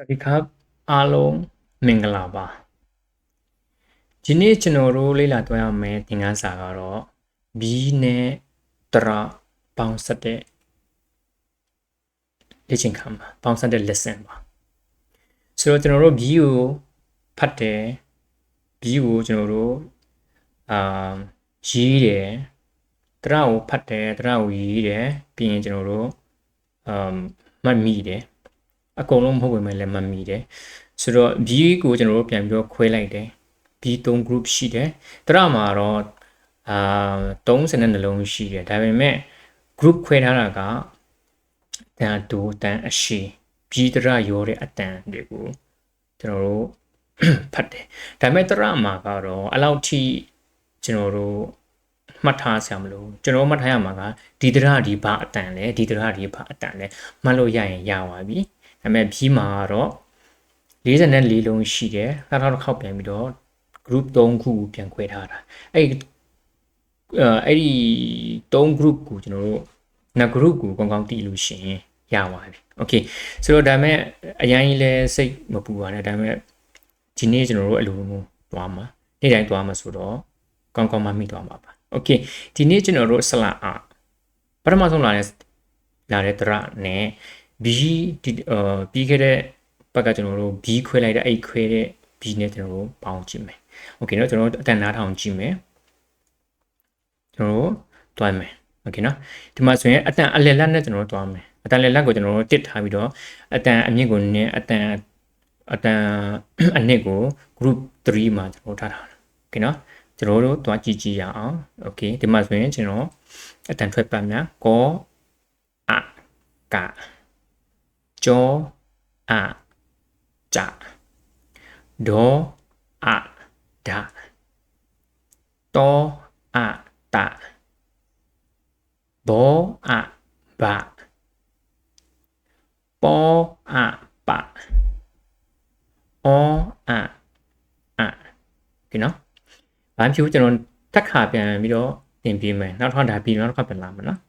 วัสดีครับအားလုံးမင်္ဂလာပါဒီနေ့ကျွန်တော်တို့လေ့လာသွားရမယ့်သင်ခန်းစာကတော့ B နဲ့တရပေါင်းဆက်တဲ့လေ့ကျင့်ခန်းပါပေါင်းဆက်တဲ့ lesson ပါဆိုတော့ကျွန်တော်တို့ B ကိုဖတ်တယ် B ကိုကျွန်တော်တို့အာရေးတယ်တရကိုဖတ်တယ်တရကိုရေးတယ်ပြီးရင်ကျွန်တော်တို့အမ်မှတ်မိတယ် အကုန်လုံးမဟုတ်ပေမဲ့လည်းမှတ်မိတယ်ဆိုတော့ B ကိုကျွန်တော်တို့ပြန်ပြီးတော့ခွဲလိုက်တယ် B 3 group ရှိတယ်တရမှာတော့အာ30နဲ့နှလုံးရှိတယ်ဒါပေမဲ့ group ခွဲထားတာကတန်တူတန်အရှိ B တရရောတဲ့အတန်တွေကိုကျွန်တော်တို့ဖတ်တယ်ဒါပေမဲ့တရမှာကတော့အလောက်ထိကျွန်တော်တို့မှတ်ထားဆရာမလို့ကျွန်တော်မှတ်ထားရမှာကဒီတရဒီဘာအတန်လဲဒီတရဒီဘာအတန်လဲမှတ်လို့ရရင်ရပါပြီ ဒါပေမဲ့ B မှာကတော့44လုံးရှိတယ်နောက်တစ်ခေါက်ပြန်ပြီးတော့ group 3ခုပြန်ခွဲထားတာအဲ့ဒီအဲ့ဒီ3 group ကိုကျွန်တော်တို့နှစ် group ကိုကောင်းကောင်းတည်လို့ရှိရင်ရပါပြီ။ Okay ဆိုတော့ဒါမဲ့အရင်ကြီးလဲစိတ်မပူပါနဲ့ဒါမဲ့ဒီနေ့ကျွန်တော်တို့အလိုမျိုးသွားမှာနေ့တိုင်းသွားမှာဆိုတော့ကောင်းကောင်းမှမိသွားမှာပါ။ Okay ဒီနေ့ကျွန်တော်တို့ဆလာအပထမဆုံးလာတဲ့လာတဲ့တရနဲ့ B ဒီပြီးခဲ့တဲ့ဘက်ကကျွန်တော်တို့ B ခွဲလိုက်တဲ့အဲ့ခွဲတဲ့ B နဲ့ကျွန်တော်တို့ပေါင်းကြည့်မယ်။ Okay နော်ကျွန်တော်တို့အတန်နားထောင်ကြည့်မယ်။ကျွန်တော်တို့တွိုင်းမယ်။ Okay နော်ဒီမှာဆိုရင်အတန်အလက်လက်နဲ့ကျွန်တော်တို့တွိုင်းမယ်။အတန်လက်လက်ကိုကျွန်တော်တို့တစ်ထားပြီးတော့အတန်အမြင့်ကိုနင်းအတန်အတန်အနစ်ကို group 3မှာကျွန်တော်ထားတာ။ Okay နော်ကျွန်တော်တို့တွားကြည့်ကြည့်ရအောင်။ Okay ဒီမှာဆိုရင်ကျွန်တော်အတန်ထွက်ပတ်များကောအကာ ကြောအကြဒေါအဒတောအတဘောအဘပေါအပအောအအဒီနော်ဘာဖြစ်ကျွန်တော်တက်ခါပြန်ပြီးတော့သင်ပေးမယ်နောက်တစ်ခါဒါပြီးနောက်တစ်ခါပြန်လာမယ်နော်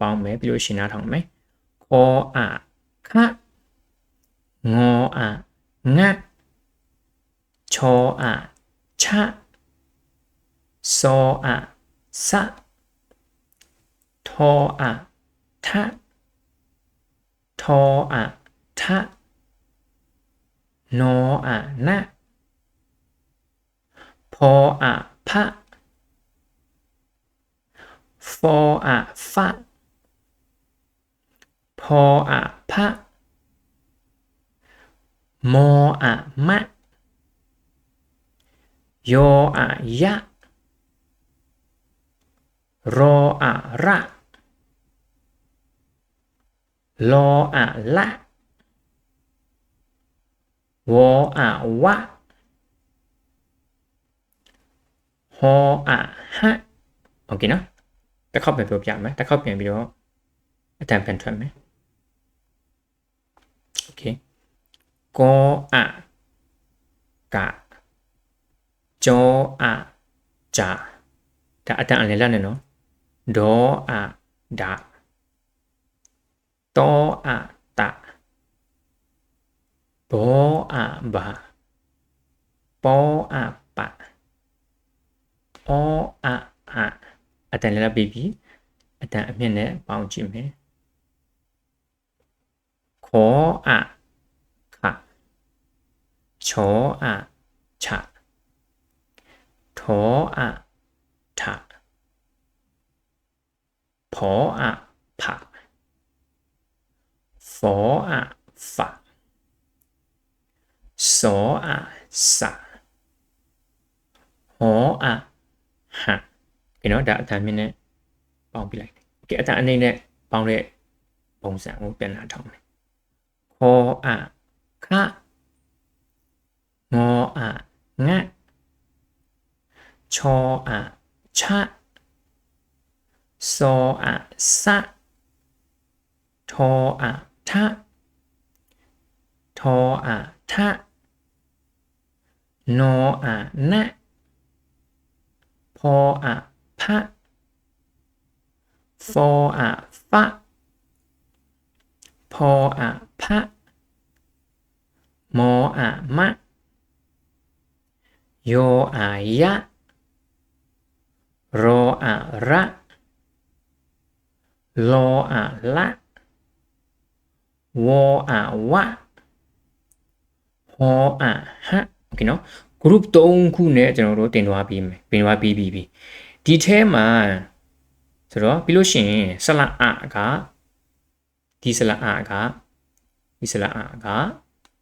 ပေါင်းမယ်ပြီးလို့ရှင်းနားထောင်မယ်ခေါ်အခငေါအငတ်ချောအချစောအစထောအထထော พออะพะมออะมะยออะยะ รออะระลออะละวออะวะฮออะฮะโอเคเนาะแต่เข้าเปลี่ยนประโยคากไหมแต่เข้าเปลี่ยนประโยคอาจารย์เป็นทวนไหม คကောအကကြောအဂျာဒါအတန်အလယ်လက်နဲ့နော်ဒေါအဒါတောအတဘောအဘာပေါအပအောအအအတန်လည်းလက်ပြီးပြီအတန်အမြင့်နဲ့ပေါင်းကြည့်မယ် ခောအခချောအချထောအထဖောအဖဖောအဖစောအစဟောအဟဒီနော်ဒါအတန်မြင့်နဲ့ပေါင်းပြလိုက်တယ် คออะคะงออะงะชออะชะซอะสะทออะทะทออะทะโนอะนะพออะพะโฟอะฟะ အစထောအထထောအထနောအနဖောအဖဖောအဖဖောအဖမောအမယောအယရောအရလောအလဝောအဝဟောအဟโอเคเนาะ group 3ခုနဲ့ကျွန်တော်တို့တင်သွားပြီးမယ်တင်သွားပြီးပြီးပြီဒီထဲမှာဆိုတော့ပြီးလို့ရှိရင်ဆလအက ဒီဆလအကဒီဆလအက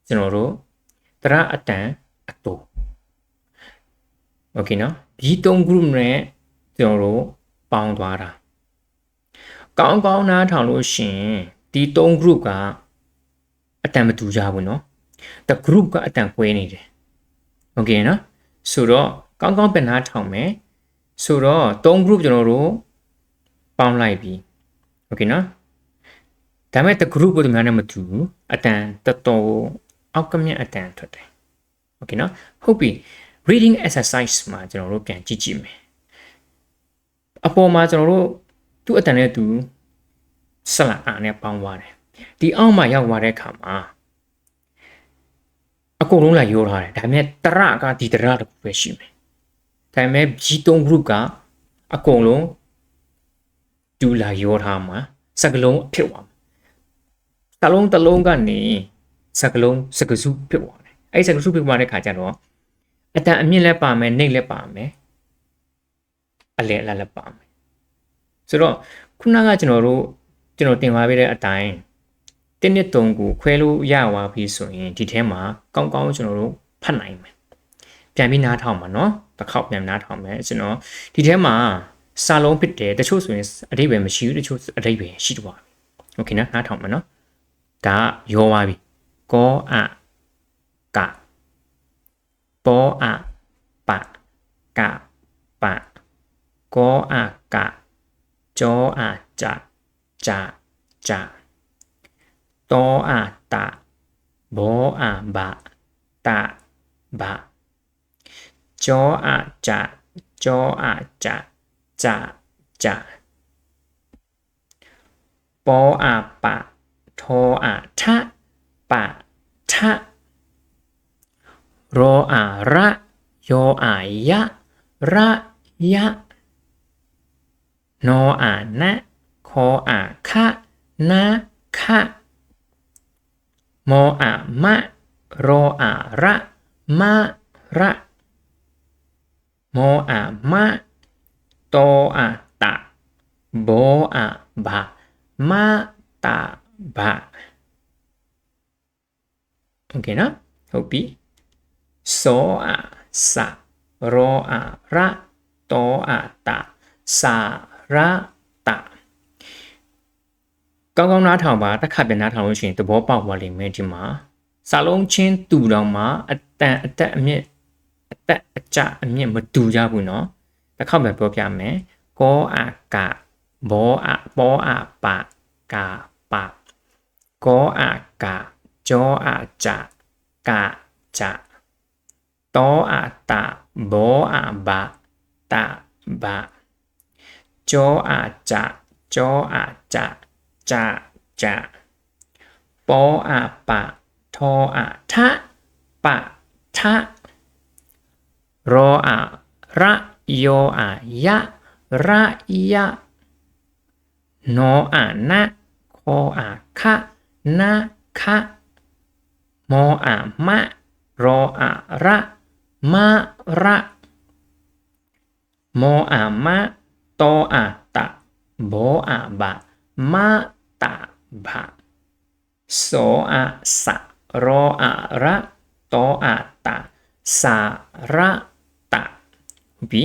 ကျွန်တော်တို့တရအတန်အတူโอเคเนาะဒီ3 group နဲ့ကျွန်တော်တို့ပေါင်းသွားတာကောင်းကောင်းနားထောင်လို့ရှိရင်ဒီ3 group ကအတန်မတူကြဘူးเนาะတ group ကအတန်ကွဲနေတယ်โอเคနော်ဆိုတော့ကောင်းကောင်းပြန်နားထောင်မယ်ဆိုတော့3 group ကျွန်တော်တို့ပေါင်းလိုက်ပြီโอเคနော် ဒါမဲ့တ group ဘယ်လိုများနဲ့မတူဘူးအတန်တော်တော်အောက်ကမြအတန်ထွက်တယ်โอเคနော်ဟုတ်ပြီ reading exercise မှာကျွန်တော်တို့ပြန်ကြည့်ကြည့်မယ်အပေါ်မှာကျွန်တော်တို့သူ့အတန်နဲ့သူဆလအာနဲ့ပေါင်းသွားတယ်ဒီအောက်မှာရောက်သွားတဲ့အခါမှာအကုန်လုံးလာရိုးထားတယ်ဒါပေမဲ့တရကဒီတရတခုပဲရှိမယ်ဒါပေမဲ့ G3 group ကအကုန်လုံးတူလာရိုးထားမှာစကလုံးဖြစ်သွားမှာ စာလုံးတစ်လုံးကနေစကလုံးစကစုဖြစ်သွားတယ်။အဲ့စကစုဖြစ်သွားတဲ့ခါကျတော့အတန်အမြင့်လည်းပါမယ်၊နှိမ့်လည်းပါမယ်။အလယ်အလတ်လည်းပါမယ်။ဆိုတော့ခုနကကျွန်တော်တို့ကျွန်တော်တင်သွားပေးတဲ့အတိုင်းတင်းနှစ်သုံးကိုခွဲလို့ရသွားပြီဆိုရင်ဒီထဲမှာကောင်းကောင်းကျွန်တော်တို့ဖတ်နိုင်မယ်။ပြန်ပြီးနားထောင်ပါနော်။တစ်ခေါက်ပြန်နားထောင်မယ်ကျွန်တော်ဒီထဲမှာစာလုံးဖြစ်တယ်တချို့ဆိုရင်အတိပ္ပယ်မရှိဘူးတချို့အတိပ္ပယ်ရှိတော့ပါဘူး။ Okay နော်နားထောင်ပါနော်။ ဒါရောသွားပြီကောအကပောအပကပကောအကကြောအကြကြကြတောအတဘောအဘတဘကြောအကြကြောအကြကြကြပောအပ โทอาทะปะทะโรอาระโยอายะระยะ โนอานะโคอาคะนะคะโมอามะโรอาระมะระโมอามะโตอาตะโบอาบะมะตา บะโอเคနော်ဟုတ်ပြီသောอะสะရောอะระโตอะตะสาระตะကောင်းကောင်းနားထောင်ပါတစ်ခါပြန်နားထောင်လို့ရှိရင်သဘောပေါက်သွားလိမ့်မယ်ဒီမှာစာလုံးချင်းတူတောင်မှအတန်အတက်အမြင့်အတက်အကျအမြင့်မတူကြဘူးเนาะတစ်ခါပြန်ပြောပြမယ်ကောအကဘောအဘောအပကာပ กออากะจออาจะกะจะตออาตะบออาบะตะบะจออาจะจออาจะจะจะปออาปะทออาทะปะทะรออาระโยอายะระยะโนอานะโคอาคะ โบอะบะมะตาบะโสอะสะรออะระโตอะตาสาระตะဟုတ်ပြီ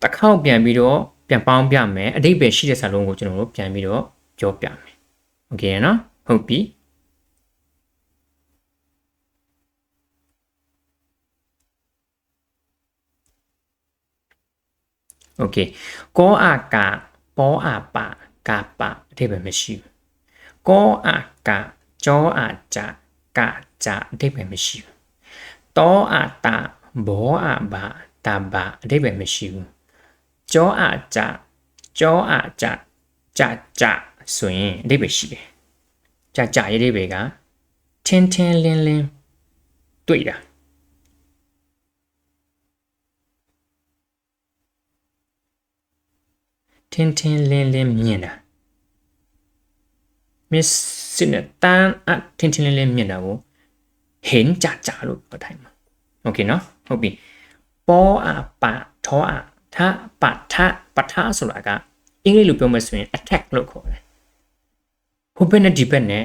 တစ်ခေါက်ပြန်ပြီးတော့ပြန်ပေါင်းပြမယ်အဓိပ္ပာယ်ရှိတဲ့စာလုံးကိုကျွန်တော်တို့ပြန်ပြီးတော့ပြောပြမယ်โอเคနော်ဟုတ်ပြီ โอเคကောအာကပောအာပကာပအဓိပ္ပာယ်မရှိဘူးကောအာကကြောအာကြကာကြအဓိပ္ပာယ်မရှိဘူးတောအာတဘောအာဘတာဘအဓိပ္ပာယ်မရှိဘူးကြောအာကြကြောအာကြကြကြဆိုရင်အဓိပ္ပာယ်ရှိတယ်ကြကြရဲ့အဓိပ္ပာယ်ကထင်းထင်းလင်းလင်းတွေ့တာ င်းထင်းလင်းလင်းမြင်တာ miss စစ်နဲ့တန်းအထင်းထင်းလင်းလင်းမြင်တာကိုเห็นကြကြလို့ပြောထိုင်မှာโอเคเนาะဟုတ်ပြီပောအပထောအထပထပထဆိုတာကအင်္ဂလိပ်လိုပြောမယ်ဆိုရင် attack လို့ခေါ်တယ်ဟိုဘက်နဲ့ဒီဘက်နဲ့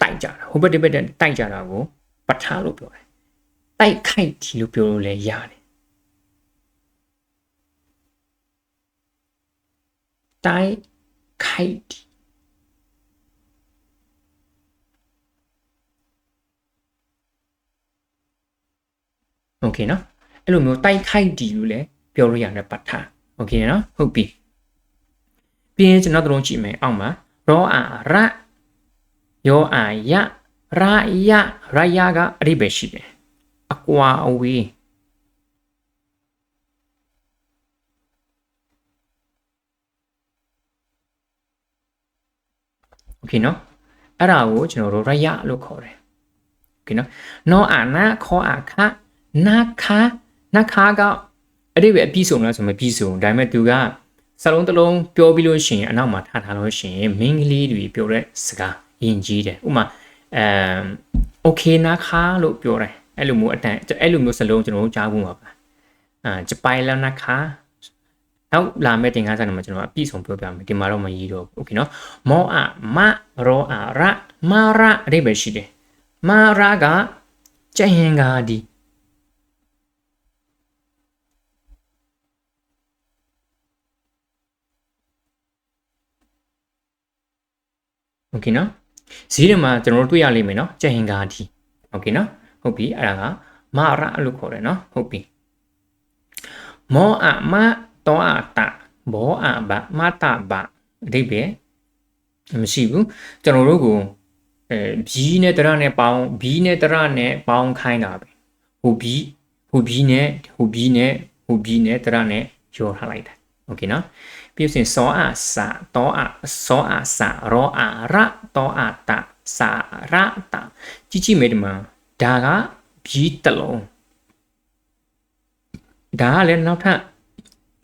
တိုက်ကြတာဟိုဘက်ဒီဘက်နဲ့တိုက်ကြတာကိုပထလို့ပြောတယ်တိုက်ခိုက်ဒီလို့ပြောလို့လည်းရတယ် တိုက်ခိုက်ဒီโอเคเนาะအဲ့လိုမျိုးတိုက်ခိုက်ဒီလို့လည်းပြောလို့ရတယ်ပဋ္ဌာโอเคเนาะဟုတ်ပြီပြီးရင်ကျွန်တော်တို့ကြည့်မယ်အောက်မှာရောအာရယောအာယရာယရာယကအရိပဲရှိတယ်အကွာအဝေး โอเคเนาะအဲ့ဒါကိုကျွန်တော်တို့ရယလို့ခေါ်တယ်โอเคเนาะနောအာနာခောအာခနာခာနာခာကအတိပဲအပြီးဆုံးလားဆိုမပြီးဆုံးဒါပေမဲ့သူကစလုံးတစ်လုံးပြောပြီးလို့ရှိရင်အနောက်မှာထားထားလို့ရှိရင်မင်းကလေးတွေပြောတဲ့စကားယဉ်ကျေးတယ်ဥမာအမ်โอเคနာခာလို့ပြောတယ်အဲ့လိုမျိုးအတန်အဲ့လိုမျိုးစလုံးကျွန်တော်တို့ကြားဘူးမှာပါအာဂျပိုင်လနာခာ နောက်လာမယ့်တင်ကားစာမှာကျွန်တော်အပြည့်စုံပြောပြမယ်ဒီမှာတော့မရေးတော့ဘူးโอเคနော်မောအမရောအရမာရအဓိပ္ပာယ်ရှိတယ်မာရကကြရင်ကားဒီโอเคနော်ဈေးတွေမှာကျွန်တော်တို့တွေ့ရလိမ့်မယ်နော်ကြက်ဟင်္ကာဒီโอเคနော်ဟုတ်ပြီအဲ့ဒါကမာရလို့ခေါ်တယ်နော်ဟုတ်ပြီမောအမ တောအတဘောအဘမတဘအဓိပ္ပာယ်မရှိဘူးကျွန်တော်တို့ကိုအဲဘီနဲ့တရနဲ့ပေါင်းဘီနဲ့တရနဲ့ပေါင်းခိုင်းတာပဲဟိုဘီဟိုဘီနဲ့ဟိုဘီနဲ့ဟိုဘီနဲ့တရနဲ့ရောထားလိုက်တာโอเคနော်ပြည့်စင်စောအစာတောအစောအစာရောအရတောအတစာရတကြည့်ကြည့်မယ်ဒီမှာဒါကဘီတလုံးဒါကလည်းနောက်ထပ်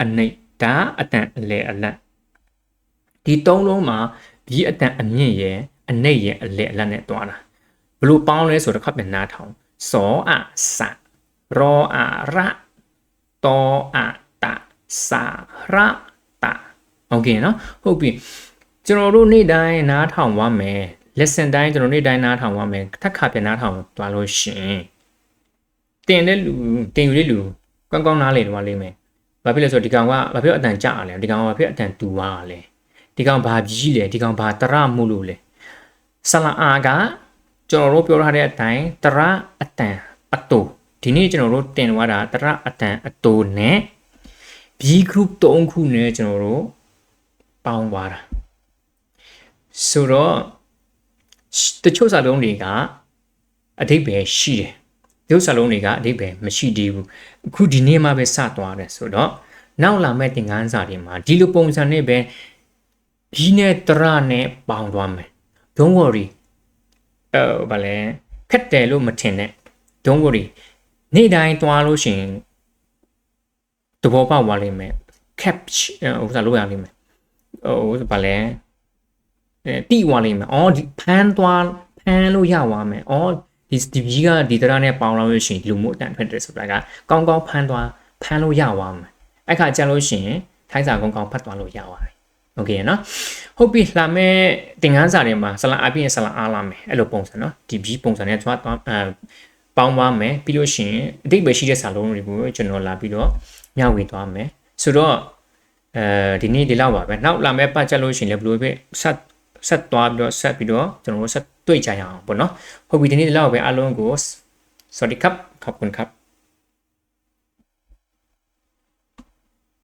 အနိတ်ဒါအတန်အလေအလတ်ဒီသုံးလုံးမှာဘီအတန်အမြင့်ရဲ့အနိတ်ရဲ့အလေအလတ်နဲ့တွားတာဘလို့ပေါင်းလဲဆိုတော့ခပ်ပြန်နားထောင်စောအစာရောအရတောအတစာရတโอเคเนาะဟုတ်ပြီကျွန်တော်တို့နေ့တိုင်းနားထောင်သွားမယ် lesson တိုင်းကျွန်တော်နေ့တိုင်းနားထောင်သွားမယ်ထပ်ခါပြန်နားထောင်သွားလို့ရှင်တင်တဲ့လူတင်ယူတဲ့လူကောင်းကောင်းနားလေတော့လိမ့်မယ် ဘာဖြစ်လဲဆိုတော့ဒီကောင်ကဘာဖြစ်အတန်ကြလဲဒီကောင်ကဘာဖြစ်အတန်တူသွားလဲဒီကောင်ဘာကြီးလဲဒီကောင်ဘာတရမှုလို့လဲဆလာအာကကျွန်တော်တို့ပြောထားတဲ့အတိုင်းတရအတန်အတူဒီနေ့ကျွန်တော်တို့တင်သွားတာတရအတန်အတူနဲ့ B group 3ခုနဲ့ကျွန်တော်တို့ပေါင်းသွားတာဆိုတော့တချို့စာလုံးတွေကအဓိပ္ပာယ်ရှိတယ် ဒီဥစ္စာလုံးတွေကအဓိပ္ပာယ်မရှိသေးဘူးအခုဒီနေ့မှပဲစသွားတယ်ဆိုတော့နောက်လာမယ့်သင်ခန်းစာတွေမှာဒီလိုပုံစံနဲ့ပဲဘီနဲ့တရနဲ့ပေါင်းသွားမယ် don't worry အဲဘာလဲခက်တယ်လို့မထင်နဲ့ don't worry နေ့တိုင်းသွားလို့ရှိရင်သဘောပေါက်သွားလိမ့်မယ် catch ဥစ္စာလုပ်ရလိမ့်မယ်ဟိုဘာလဲအဲတိသွားလိမ့်မယ်အော်ဒီဖမ်းသွားဖမ်းလို့ရသွားမယ်အော် ဒီဒီဘီကဒီတရနဲ့ပေါင်းလို့ရှိရင်လူမှုအတန်ထွက်တယ်ဆိုတာကကောင်းကောင်းဖမ်းသွားဖမ်းလို့ရသွားမယ်အဲ့ခါကျလို့ရှိရင်ထိုင်းစာကောင်းကောင်းဖတ်သွားလို့ရပါတယ်โอเคနော်ဟုတ်ပြီလာမဲ့သင်ခန်းစာတွေမှာဆလာအပြည့်ဆလာအားလာမယ်အဲ့လိုပုံစံနော်ဒီဘီပုံစံနဲ့ကျွန်တော်အဲပေါင်းသွားမယ်ပြီးလို့ရှိရင်အတိတ်ပဲရှိတဲ့စာလုံးတွေကိုကျွန်တော်လာပြီးတော့မျှဝေသွားမယ်ဆိုတော့အဲဒီနေ့ဒီလောက်ပါပဲနောက်လာမဲ့ပတ်ချက်လို့ရှိရင်လည်းဘယ်လိုပဲဆက် ဆက်သွားပြီးတော့ဆက်ပြီးတော့ကျွန်တော်တို့ဆက်တွေ့ကြရအောင်ပေါ့နော်ဟုတ်ပြီဒီနေ့လောက်ပဲအားလုံးကို sorry ครับขอบคุณครับ